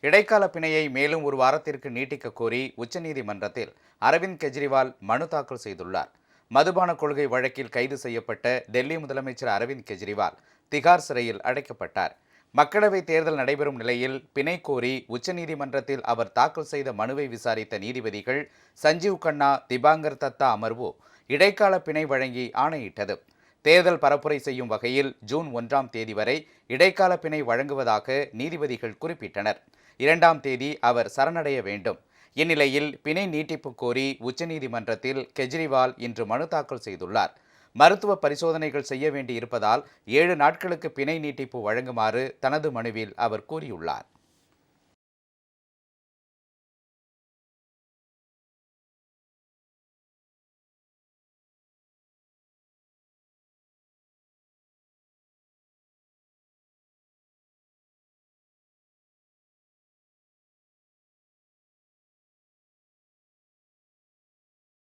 இடைக்கால பிணையை மேலும் ஒரு வாரத்திற்கு நீட்டிக்க கோரி உச்சநீதிமன்றத்தில் அரவிந்த் கெஜ்ரிவால் மனு தாக்கல் செய்துள்ளார். மதுபான கொள்கை வழக்கில் கைது செய்யப்பட்ட டெல்லி முதலமைச்சர் அரவிந்த் கெஜ்ரிவால் திகார் சிறையில் அடைக்கப்பட்டார். மக்களவைத் தேர்தல் நடைபெறும் நிலையில் பிணை கோரி உச்சநீதிமன்றத்தில் அவர் தாக்கல் செய்த மனுவை விசாரித்த நீதிபதிகள் சஞ்சீவ் கண்ணா திபாங்கர் தத்தா அமர்வு இடைக்கால பிணை வழங்கி ஆணையிட்டது. தேர்தல் பரப்புரை செய்யும் வகையில் ஜூன் ஒன்றாம் தேதி வரை இடைக்கால பிணை வழங்குவதாக நீதிபதிகள் குறிப்பிட்டனர். இரண்டாம் தேதி அவர் சரணடைய வேண்டும். இந்நிலையில் பிணை நீட்டிப்பு கோரி உச்சநீதிமன்றத்தில் கெஜ்ரிவால் இன்று மனு தாக்கல் செய்துள்ளார். மருத்துவ பரிசோதனைகள் செய்ய வேண்டியிருப்பதால் ஏழு நாட்களுக்கு பிணை நீட்டிப்பு வழங்குமாறு தனது மனுவில் அவர் கூறியுள்ளார்.